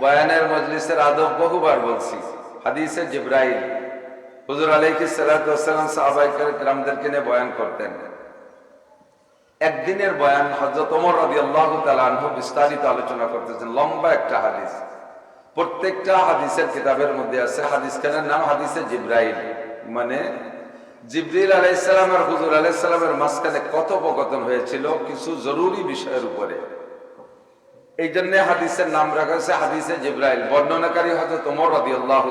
বয়ানের মজলিসের আদব বহুবার বলছি। হাদিসে জিব্রাইল, হুজুর আলাইকি সালাম সাহাবাইকারদেরকে নিয়ে বয়ান করতেন। একদিনের বয়ান হজরত ওমর রবি আল্লাহ তালু বিস্তারিত আলোচনা করতেছেন। লম্বা একটা হাদিস। প্রত্যেকটা হাদিসের কিতাবের মধ্যে আছে হাদিস খানের নাম হাদিসে জিব্রাইল। মানে জিব্রিল আলাইসালাম আর হুজুর আলাইসালামের মাঝখানে কথোপকথন হয়েছিল কিছু জরুরি বিষয়ের উপরে। এই জন্য হাদিসের নাম রাখা হয়েছে হাদিসে জিব্রাইল। বর্ণনাকারী হজরত ওমর আল্লাহ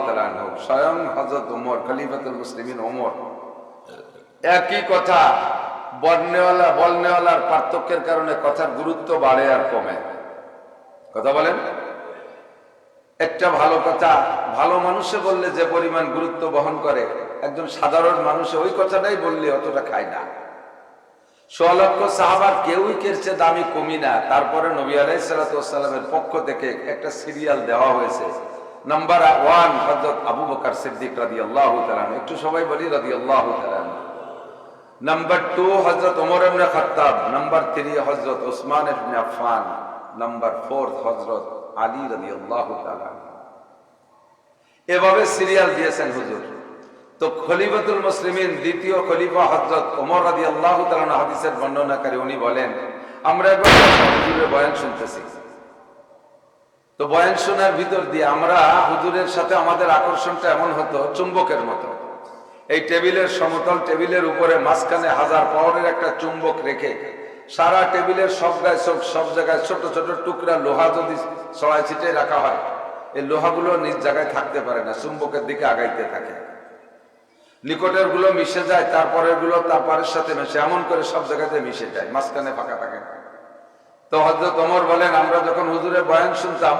স্বয়ং হজরত ওমর খলিফাতুল মুসলিমিন ওমর একই কথা, বর্ণেওয়ালা বলনেওয়ালার পার্থক্যের কারণে কথার গুরুত্ব বাড়ে আর কমে। কথা বলেন? একটা ভালো কথা, ভালো মানুষে বললে যে পরিমাণ গুরুত্ব বহন করে, একজন সাধারণ মানুষে ওই কথাটাই বললে অতটা খায় না। কেউই দামি তারপরে নবী আলাইসালামের পক্ষ থেকে একটা সিরিয়াল দেওয়া হয়েছে। নাম্বার ওয়ান হজরত আবু বকার সিদ্দিক রাদি আল্লাহ একটু সবাই বলি রাদি আল্লাহ নাম্বার টু হজরত খাত্তাব। নাম্বার হজরত ওসমান নাম্বার হজরত আলী রাদিয়াল্লাহু তাআলা এভাবে সিরিয়াল দিয়েছেন হুজুর। তো খলিফাতুল মুসলিমিন দ্বিতীয় খলিফা হজরত ওমর রাদিয়াল্লাহু তাআলা হাদিসের বর্ণনাকারী, উনি বলেন, আমরা বয়ান শুনতেছি। তো বয়ান শোনার ভিতর দিয়ে আমরা হুজুরের সাথে আমাদের আকর্ষণটা এমন হতো, চুম্বকের মতো। এই টেবিলের সমতল টেবিলের উপরে মাঝখানে হাজার পাওয়ারের একটা চুম্বক রেখে সারা টেবিলের সব গায়ে সব সব জায়গায় ছোট ছোট টুকরা লোহা যদি ছড়াই ছিটে রাখা হয়, এই লোহাগুলো নিজ জায়গায় থাকতে পারে না, চুম্বকের দিকে আগাইতে থাকে। নিকটেরগুলো মিশে যায়, তারপরেরগুলো তারপরের সাথে মিশে, এমন করে সব জায়গাতে মিশে যায়, মাঝখানে ফাঁকা থাকে। তো হজরত ওমর বলেন, আমরা যখন হুজুরের বয়ান শুনতাম,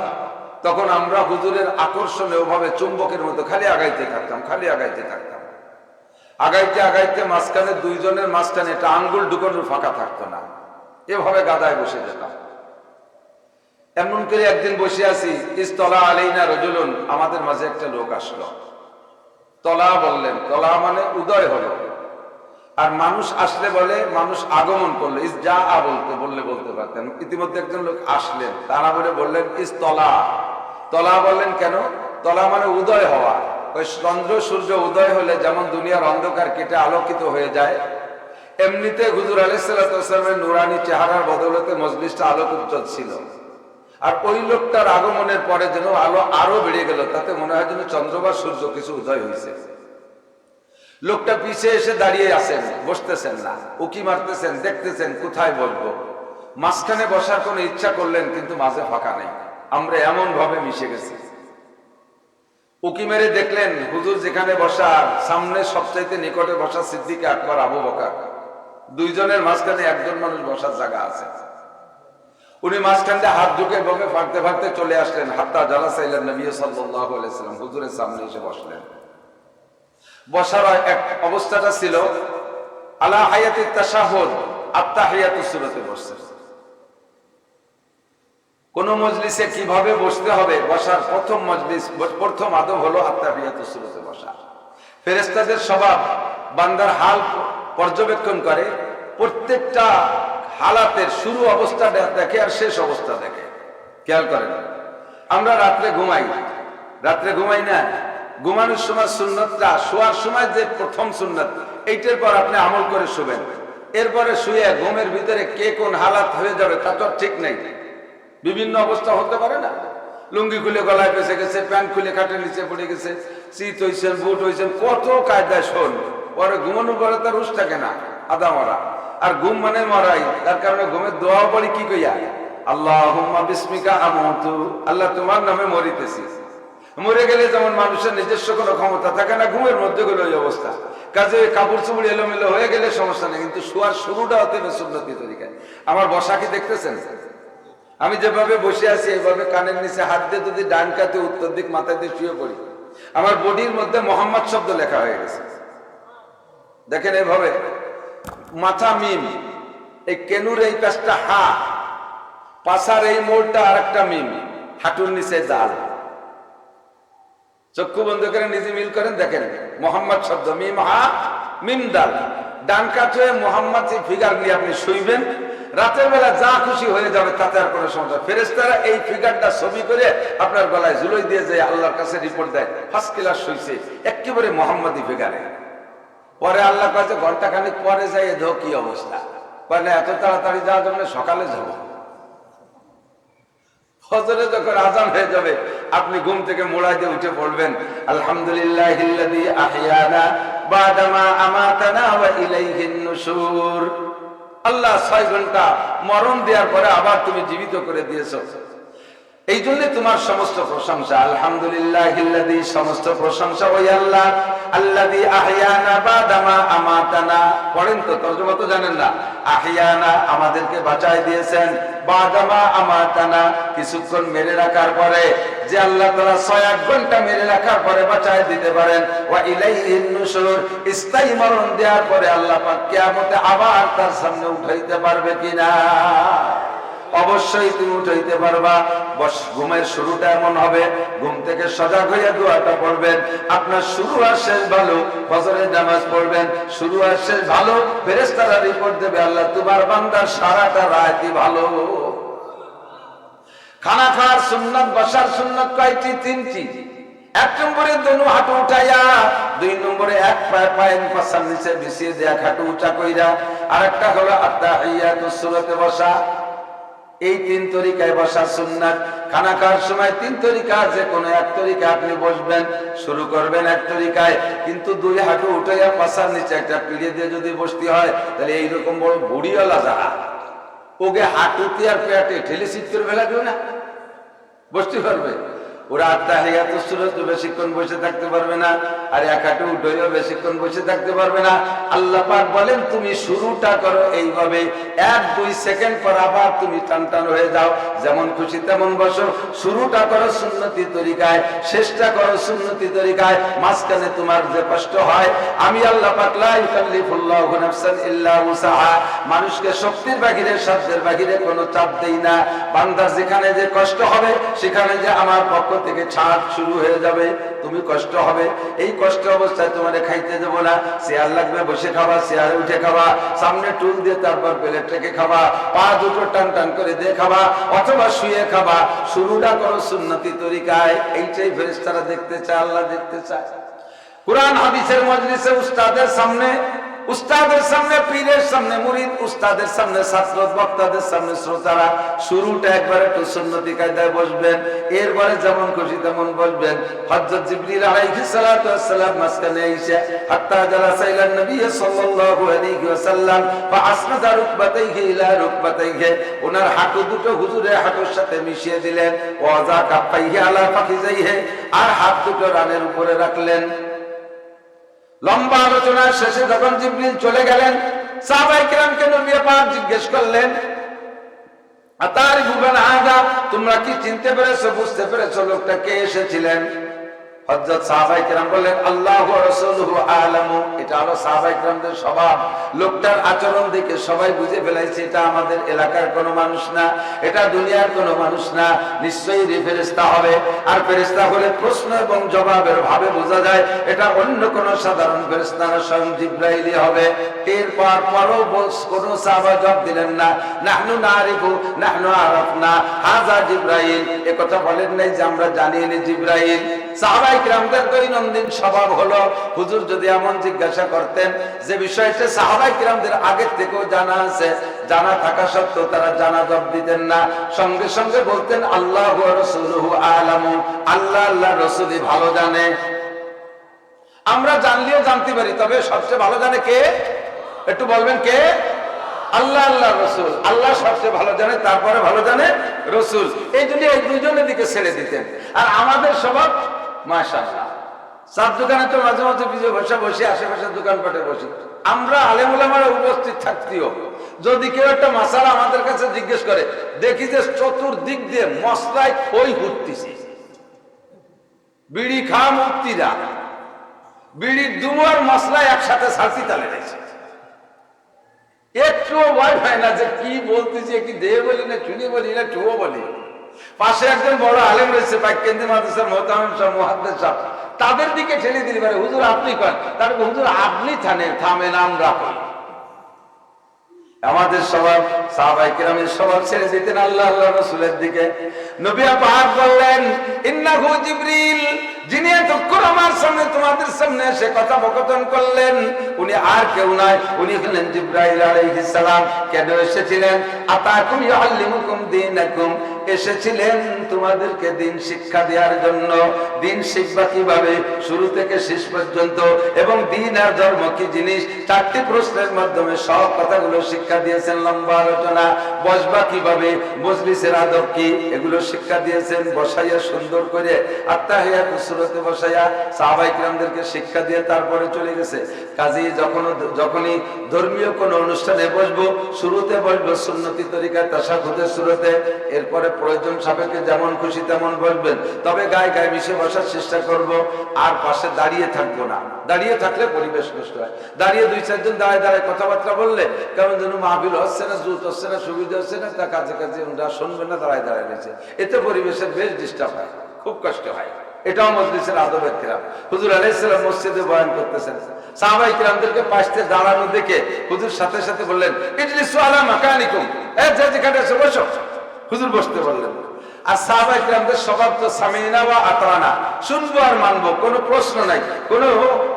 তখন আমরা হুজুরের আকর্ষণে ওভাবে চুম্বকের মতো খালি আগাইতে থাকতাম, খালি আগাইতে থাকতাম। আগাইতে আগাইতে মাঝখানে দুইজনের মাঝখানে একটা আঙ্গুল ঢুকানোর ফাঁকা থাকতো না। এভাবে গাদায় বসে যেতাম। এমন করে একদিন বসে আছি, ইস্তলা আলাইনা রজুলুন, আমাদের মাঝে একটা লোক আসলো। তলা বললেন, তলা মানে উদয় হলো। আর মানুষ আসলে বলে, মানুষ আগমন করল। ইস যা আ বলতে, বললে বলতে পারতেন। ইতিমধ্যে একজন লোক আসলেন, তারা বলে বললেন, ইস তলা। তলা বললেন কেন? তলা মানে উদয় হওয়া। ওই চন্দ্র সূর্য উদয় হলে যেমন দুনিয়ার অন্ধকার কেটে আলোকিত হয়ে যায়, এমনিতে হুজুর আলাইসাল্লামের নুরানি চেহারার বদলতে মজলিসটা আলোকিত ছিল। আর ওই লোকটার আগমনের পরে যেন আলো আরও বেড়ে গেল, তাতে মনে হয় যেন চন্দ্র বা সূর্য কিছু উদয় হয়েছে লোকটা পিছিয়ে এসে দাঁড়িয়ে আছেন, বসতেছেন না, উকি মারতেছেন, দেখতেছেন, কোথায় বলব? মাঝখানে বসার কোনো ইচ্ছা করলেন, কিন্তু মাঝে ফাঁকা নেই। আমরা এমন ভাবে মিশে গেছি। উকি মেরে দেখলেন, হুজুর যেখানে বসার, সামনে সবচাইতে নিকটে বসা সিদ্দিকে আকবর, আবু বকার। দুইজনের মাঝখানে একজন মানুষ বসার জায়গা আছে। উনি মাঝখান হাত ঢুকে বকে ফাঁকতে ফাঁকতে চলে আসলেন। হাত্তা জ্বালা চাইলেন নবী আলাইসালাম হুজুরের সামনে এসে বসলেন। বসার এক অবস্থাটা ছিল, আলা হায়াতি তাসাহুদ আত্মা হায়াতু সুরতে বসছে কোন মজলিসে কীভাবে বসতে হবে? বসার প্রথম মজলিস, প্রথম আদব হলো আত্মাহিয়াতু সুরতে বসা। ফেরেস্তাদের স্বভাব, বান্দার হাল পর্যবেক্ষণ করে, প্রত্যেকটা হালাতের শুরু অবস্থা দেখে আর শেষ অবস্থা দেখে। খেয়াল করেন। আমরা রাত্রে ঘুমাই। রাত্রে ঘুমাই না। ঘুমানোর সময় সুন্নতটা, শোয়ার সময় যে প্রথম সুন্নত, এইটার পর আপনি আমল করে শুবেন। এরপরে শুয়ে ঘুমের ভিতরে কে কোন হালাত হয়ে যাবে তা তো ঠিক নেই। বিভিন্ন অবস্থা হতে পারে না। লুঙ্গি খুলে গলায় পেঁচে গেছে, প্যান্ট খুলে খাটের নিচে পড়ে গেছে, শীত হয়েছেন বুট হয়েছেন কত কায়দায় শোন। পরে ঘুমানোর পরে তার রুশ থাকে না আদা মরা। আর ঘুম মানে মরাই, তার কারণে ঘুমের দোয়া পড়ি কি কইয়া? আল্লাহ বিস্মিকা আমতু, আল্লাহ তোমার নামে মরিতেছি। মরে গেলে যেমন মানুষের নিজস্ব কোনো ক্ষমতা থাকে না, ঘুমের মধ্যে গেলে ওই অবস্থা। কাজে কাপড় চুপড়ি এলোমেলো হয়ে গেলে সমস্যা নেই, কিন্তু শোয়ার শুরুটা হবে সুন্নতি তরিকায়। আমার বসা কি দেখতেছেন? আমি যেভাবে বসে আছি, এভাবে কানের নিচে হাত দিয়ে যদি ডান কাতে উত্তর দিক মাথায় দিয়ে শুয়ে পড়ি। আমার বডির মধ্যে মোহাম্মদ শব্দ লেখা হয়ে গেছে। দেখেন এভাবে মাথা মিম। এই কেনুর এই কাজটা হা। পাশার এই মোড়টা আর একটা মিম। হাঁটুর নিচে দাল চক্ষু বন্ধ করে নিজে মিল করেন, দেখেন। মোহাম্মদ শব্দ, মিম হা, মিম দাল ডান কাছে মোহাম্মদ ফিগার নিয়ে আপনি শুইবেন, রাতের বেলা যা খুশি হয়ে যাবে, তাতে আর কোনো সমস্যা ফেরেস্তারা এই ফিগারটা ছবি করে আপনার গলায় জুলোই দিয়ে যায় আল্লাহর কাছে রিপোর্ট দেয় ফার্স্ট ক্লাস হইছে একেবারে মোহাম্মদী ফিগারে পরে আল্লাহ কাছে ঘণ্টা খানিক পরে যাই এ কি অবস্থা। মানে এত তাড়াতাড়ি যাওয়ার জন্য সকালে যাব। ফজরে যখন আজান হয়ে যাবে, আপনি ঘুম থেকে মোড়াই দিয়ে উঠে পড়বেন। আলহামদুলিল্লাহ আহিয়ানা বাদামা আমাতানা ওয়া ইলাইহিন নুশুর। আল্লাহ ছয় ঘণ্টা মরণ দেওয়ার পরে আবার তুমি জীবিত করে দিয়েছ। এই জন্য তোমার সমস্ত প্রশংসা। আলহামদুলিল্লাহ সমস্ত প্রশংসা ওই আল্লাহ। আল্লাদি আহিয়ানা বাদামা আমাতানা। পড়েন তো, তর্জমা তো জানেন না। আহিয়ানা আমাদেরকে বাঁচাই দিয়েছেন। বাদামা আমাতানা, কিছুক্ষণ মেরে রাখার পরে, যে আল্লাহ তাআলা ছয় আট ঘণ্টা মেরে রাখার পরে বাঁচাই দিতে পারেন। ওয়া ইলাইহিন স্থায়ী মরণ দেওয়ার পরে আল্লাহ পাক আবার তার সামনে উঠাইতে পারবে কিনা। অবশ্যই তুমি উঠাইতে পারবা। বস, ঘুমের শুরুটা এমন হবে। ঘুম থেকে সজাগ হইয়া দোয়াটা পড়বেন। আপনার শুরু আর শেষ ভালো, ফজরের নামাজ পড়বেন। শুরু আর শেষ ভালো ফেরেস্তারা রিপোর্ট দেবে, আল্লাহ, তোমার বান্দার সারাটা রায়তি ভালো। খানা খাওয়ার সুন্নত, বসার সুন্নত কয়টি? তিনটি। এক নম্বরে দনু হাঁটু উঠাইয়া, দুই নম্বরে এক পায়ে পায়ের পাশার নিচে বিছিয়ে দিয়ে হাঁটু উঁচা কইরা আর একটা হলো আত্মা হইয়া তো সুরতে বসা। এই তিন তরিকায় বসা সুন্নাত। খানা খাওয়ার সময় তিন তরিকা আছে কোনো এক তরিকা আপনি বসবেন, শুরু করবেন এক তরিকায়, কিন্তু দুই হাঁটু উঠাইয়া পাশার নিচে একটা পিড়ে দিয়ে যদি বসতে হয়, তাহলে এইরকম বড় বুড়িওয়ালা যারা ওকে হাঁটুতে আর পেটে ঠেলে সিট করে ফেলা দিও না। বসতে পারবে? ওরা আত্মাহিয়াত সুরত বেশিক্ষণ বসে থাকতে পারবে না, আর এক হাঁটু উঠেও বেশিক্ষণ বসে থাকতে পারবে না। আল্লাহ পাক বলেন, তুমি শুরুটা করো এইভাবে। এক, দুই সেকেন্ড পর আবার তুমি টান টান হয়ে যাও। যেমন খুশি তেমন বসো। শুরুটা করো সুন্নতি তরিকায়, শেষটা করো সুন্নতি তরিকায়। মাঝখানে তোমার যে কষ্ট হয়, আমি আল্লাহ পাক লা ইউকাল্লিফুল্লাহু নাফসান ইল্লা উসাহা। মানুষকে শক্তির বাহিরে, সাধ্যের বাহিরে কোনো চাপ দেই না। বান্দা যেখানে যে কষ্ট হবে, সেখানে যে আমার পক্ষ থেকে ছাড় শুরু হয়ে যাবে, তুমি কষ্ট হবে। এই কষ্ট অবস্থায় তোমার খাইতে দেবো না। চেয়ার লাগবে, বসে খাবা চেয়ারে উঠে খাবা। সামনে টুল দিয়ে তারপর প্লেটটাকে খাবা। পা দুটো টান টান করে দিয়ে খাবা, অথবা শুয়ে খাবা। শুরুটা করো সুন্নতি তরিকায়। এইটাই ফেরেশতারা দেখতে চায়, আল্লাহ দেখতে চায়। কোরআন, হাদিসের মজলিসে উস্তাদের সামনে উস্তাদের সামনে, পীরের সামনে, মুরিদ উস্তাদের সামনে, ছাত্র বক্তাদের সামনে শ্রোতারা শুরুটা একবার একটু সুন্নতি কায়দায় বসবেন, এরপরে যেমন খুশি তেমন বসবেন। সালাতু মাসকানে হাত্তা নবী সাল্লাল্লাহু আলাইহি ওয়াসাল্লাম রুকবাতাইহি ইলা রুকবাতাইহি। ওনার হাঁটু দুটো হুজুরের হাঁটুর সাথে মিশিয়ে দিলেন ওয়াজা কাফাইহি আলা ফাকিজাইহি আর হাত দুটো রানের উপরে রাখলেন। লম্বা আলোচনার শেষে যখন জিবরিল চলে গেলেন সাহাবাই কিরামকে নবী পাক জিজ্ঞেস করলেন, আতারিফু বুবেন আদা, তোমরা কি চিনতে পেরেছ, বুঝতে পেরেছ লোকটা কে এসেছিলেন? জবাবের ভাবে বোঝা যায়, এটা অন্য কোন সাধারণ ফেরেশতা না, স্বয়ং হবে। এরপর পরও কোনো দিলেন না। নাহনু নারিফু, নাহনু আরাফনা, হাজা জিব্রাইল। কথা বলেন নাই যে আমরা জানি নি জিব্রাইল। ভালো জানে। আমরা জানলেও জানতে পারি, তবে সবচেয়ে ভালো জানে কে? একটু বলবেন কে? আল্লাহ আল্লাহ রসুল। আল্লাহ সবচেয়ে ভালো জানে, তারপরে ভালো জানে রসুল। এই জন্য এই দুজনের দিকে ছেড়ে দিতেন। আর আমাদের স্বভাব মাশাআল্লাহ। চার দোকানে তো মাঝে মাঝে বিজয় বসে বসে, আশেপাশে দোকানপাটে বসি। আমরা আলেমুলামারা উপস্থিত থাকতেও, যদি কেউ একটা মাসালা আমাদের কাছে জিজ্ঞেস করে, দেখি যে চতুর্দিক দিয়ে মশলায় খই ঘুরতেছে বিড়ি খা মুক্তিরা। বিড়ির দুমার মশলা একসাথে সাথী তালে রয়েছে। একটুও ভয় পায় না যে কি বলতেছি, কি দেহ বলি না চুনি বলি না টুও বলি। পাশে একজন বড় আলেম রয়েছে পাইকেন্দ্রী মাদ্রাসার মোহতাম সাহ সাহ তাদের দিকে ঠেলে দিলে পারে হুজুর, আপনি কন তারপর হুজুর, আপনি থানে থামেন আমরা কই আমাদের স্বভাব সাহাবাই কিরামের স্বভাব ছেড়ে দিতেন আল্লাহ আল্লাহ রসুলের দিকে। নবিয়া পাহাড় বললেন, ইন্নাহু জিবরিল, যিনি এতক্ষণ আমার সামনে তোমাদের সামনে এসে কথোপকথন করলেন, উনি আর কেউ নয়, উনি হলেন জিব্রাইল আলাইহিস সালাম। কেন এসেছিলেন? আতাকুম ইউআল্লিমুকুম দীনাকুম এসেছিলেন তোমাদেরকে দিন শিক্ষা দেওয়ার জন্য। দিন শিখবা কীভাবে? শুরু থেকে শেষ পর্যন্ত। এবং দিন আর ধর্ম কি জিনিস? চারটি প্রশ্নের মাধ্যমে সব কথাগুলো শিক্ষা দিয়েছেন লম্বা আলোচনা। বসবা কীভাবে? মজলিসের আদব কি? এগুলো শিক্ষা দিয়েছেন বসাইয়া সুন্দর করে। আত্মাহিয়া কুসুরতে বসাইয়া সাহাবাই কিরামদেরকে শিক্ষা দিয়ে তারপরে চলে গেছে। কাজী যখন যখনই ধর্মীয় কোনো অনুষ্ঠানে বসবো, শুরুতে বসবো সুন্নতি তরিকায় তাসাখুদের শুরুতে এরপরে প্রয়োজন সাপেক্ষে যেমন খুশি তেমন বসবেন তবে গায়ে গায়ে মিশে বসার চেষ্টা করব, আর পাশে দাঁড়িয়ে থাকব না। দাঁড়িয়ে থাকলে পরিবেশ নষ্ট হয়। দাঁড়িয়ে দুই চারজন দাঁড়ায় দাঁড়ায় কথাবার্তা বললে, কেমন যেন মাহবিল হচ্ছে না, জুত হচ্ছে না, সুবিধা হচ্ছে না তা কাজে কাজে ওরা শুনবে না, দাঁড়ায় দাঁড়ায় রয়েছে। এতে পরিবেশের বেশ ডিস্টার্ব হয়, খুব কষ্ট হয়। এটাও মজলিসের আদবের কিরাম। হুজুর আলাইসালাম মসজিদে বয়ান করতেছেন। সাহাবাই কিরামদেরকে পাশে দাঁড়ানো দেখে হুজুর সাথে সাথে বললেন ইডলি সোয়ালা মাকানিকুম। এ, যে যেখানে এসে বসো। হুজুর বসতে বললেন। আর সাহাবাই কিরামদের স্বভাব তো সামিনা বা আতরানা শুনব আর মানবো, কোনো প্রশ্ন নাই, কোনো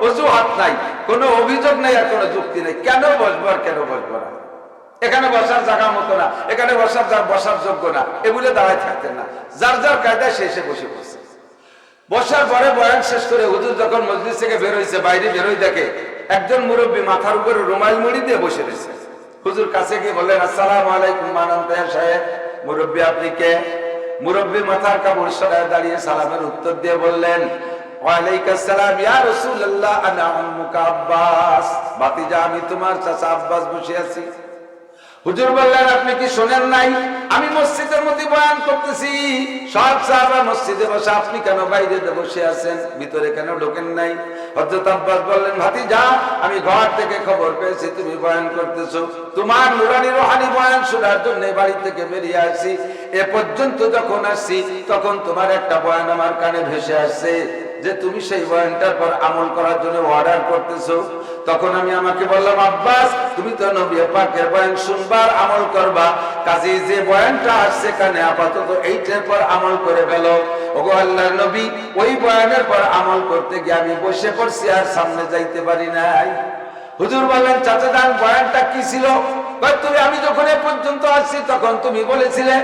অজুহাত নাই, কোনো অভিযোগ নাই আর কোনো যুক্তি নেই। কেন বসবো আর কেন বসবো না? এখানে বসার জায়গা মতো না, এখানে বসার যা, বসার যোগ্য না, এগুলো দাঁড়ায় থাকতেন না। যার যার কায়দায় সে এসে বসে পড়ছে। বসার পরে বয়ান শেষ করে হুজুর যখন মসজিদ থেকে বের হয়েছে বাইরে বেরোই দেখে একজন মুরব্বী মাথার উপরে রুমাল মুড়ি দিয়ে বসে রয়েছে। হুজুর কাছে গিয়ে বললেন, আসসালাম আলাইকুম মানান্ত সাহেব। মুরব্বী আপনি কে? মুরব্বী মাথার কাপড় সরায় দাঁড়িয়ে সালামের উত্তর দিয়ে বললেন আমি তোমার চাচা আব্বাস বসে আছি। হুজুর বললেন, আপনি কি শোনেন নাই? আমি মসজিদের মধ্যে বয়ান করতেছি। সব সাহাবা মসজিদে বসে, আপনি কেন বাইরে বসে আছেন? ভিতরে কেন ঢোকেন নাই? হযরত আব্বাস বললেন, ভাতিজা, আমি ঘর থেকে খবর পেয়েছি, তুমি বয়ান করতেছো। তোমার নুরানি রোহানি বয়ান শোনার জন্য বাড়ি থেকে বেরিয়ে আসছি এ পর্যন্ত যখন আসছি তখন তোমার একটা বয়ান আমার কানে ভেসে আসছে যে তুমি সেই বয়ানটার পর আমল করার জন্য অর্ডার করতেছো, তখন আমি আমাকে বললাম, আব্বাস, তুমি তো নবী পাকের বয়ান শুনবার, আমল করবা। কাজে যে বয়ানটা আসছে কানে আপাতত এইটার পর আমল করে গেল ওগো আল্লাহর নবী, ওই বয়ানের পর আমল করতে গিয়ে আমি বসে পড়ছি আর সামনে যাইতে পারি নাই। হুজুর বললেন, চাচা যান বয়ানটা কি ছিল? আমি যখন এ পর্যন্ত আসছি, তখন তুমি বলেছিলে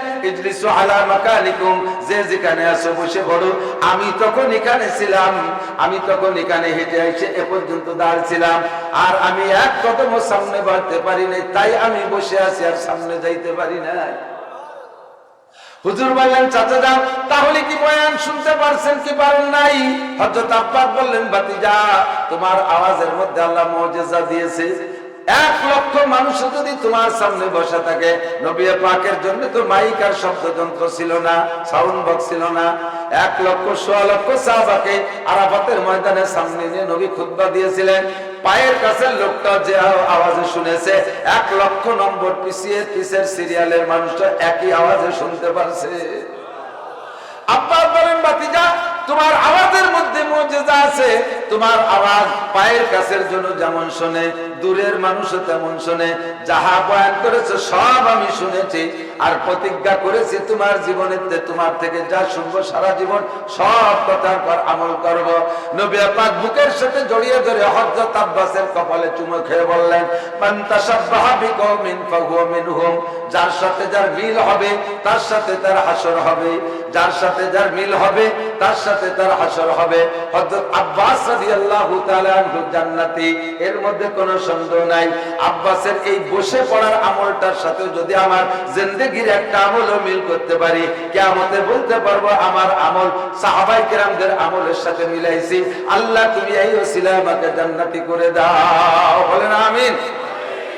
যে যেখানে আসো বসে পড়ো। আমি তখন এখানে ছিলাম, আমি তখন এখানে হেঁটে এসে এ পর্যন্ত দাঁড়ছিলাম আর আমি এক কদম সামনে বাড়তে পারি নাই, তাই আমি বসে আছি আর সামনে যাইতে পারি নাই। হুজুর বললেন, চাচা যান তাহলে কি বয়ান শুনতে পারছেন কি পারেন নাই? হযরত আব্বাস বললেন, ভাতিজা, তোমার আওয়াজের মধ্যে আল্লাহ মুজিজা দিয়েছে। এক লক্ষ মানুষ যদি তোমার সামনে বসা থাকে, নবী পাকের জন্য তো মাইক আর শব্দযন্ত্র ছিল না সাউন্ড বক্স ছিল না। এক লক্ষ সোয়া লক্ষ সাহাবাকে আরাফাতের ময়দানের সামনে নিয়ে নবী খুতবা দিয়েছিলেন। পায়ের কাছে লোকটা যে আওয়াজে শুনেছে, এক লক্ষ নম্বর পিছিয়ে পিসের সিরিয়ালের মানুষটা একই আওয়াজে শুনতে পারছে। আব্বাস বলেন বাতিজা তোমার আওয়াজের মধ্যে মজেজা আছে। তোমার আওয়াজ পায়ের কাছের জন্য যেমন শোনে, দূরের মানুষও তেমন শোনে। যাহা বয়ান করেছে সব আমি শুনেছি, আর প্রতিজ্ঞা করেছি তোমার জীবনেতে, তোমার থেকে যা শুনব সারা জীবন, সব কথার পর আমল করব। নবী পাক বুকের সাথে জড়িয়ে ধরে হযরত আব্বাসের কপালে চুমো খেয়ে বললেন, মান যার সাথে যার মিল হবে, তার সাথে তার হাসর হবে। যার সাথে যার মিল হবে, তার সাথে তার হাসর হবে। হযরত আব্বাস রাদিয়াল্লাহু তাআলা জান্নাতি, এর মধ্যে কোনো সন্দেহ নাই। আব্বাসের এই বসে পড়ার আমলটার সাথে যদি আমার জিন্দেগির একটা আমলও মিল করতে পারি, কিয়ামতে বলতে পারব আমার আমল সাহাবাই কেরামদের আমলের সাথে মিলাইছি। আল্লাহ তুমি এই ওসিলা আমাকে জান্নাতি করে দাও। বলেন আমিন।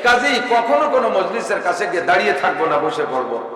কাজেই কখনো কোনো মজলিসের কাছে গিয়ে দাঁড়িয়ে থাকব না, বসে পড়ব।